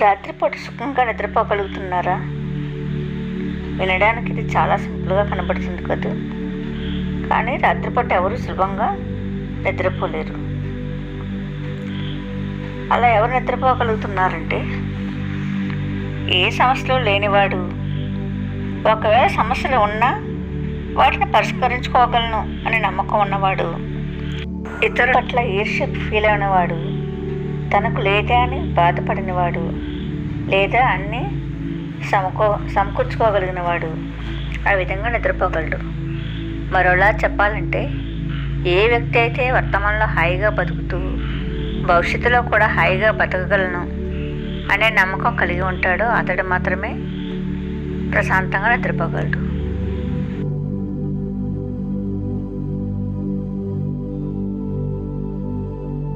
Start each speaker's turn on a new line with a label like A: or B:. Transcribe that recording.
A: రాత్రిపూట సుఖంగా నిద్రపోగలుగుతున్నారా? వినడానికి ఇది చాలా సింపుల్గా కనబడుతుంది కదా? కానీ రాత్రిపూట ఎవరు సులభంగా నిద్రపోలేరు. అలా ఎవరు నిద్రపోగలుగుతున్నారంటే? ఏ సమస్యలు లేనివాడు. ఒకవేళ సమస్యలు ఉన్నా వాటిని పరిష్కరించుకోగలను అనే నమ్మకం ఉన్నవాడు. ఇతరుల పట్ల ఈర్ష్య ఫీల్ అయినవాడు తనకు లేదే అని బాధపడినవాడు లేదా అన్నీ సమకూ సమకూర్చుకోగలిగినవాడు ఆ విధంగా నిద్రపోగలడు. మరోలా చెప్పాలంటే ఏ వ్యక్తి అయితే వర్తమానంలో హాయిగా బతుకుతూ భవిష్యత్తులో కూడా హాయిగా బతకగలను అనే నమ్మకం కలిగి ఉంటాడో అతడు మాత్రమే ప్రశాంతంగా నిద్రపోగలడు.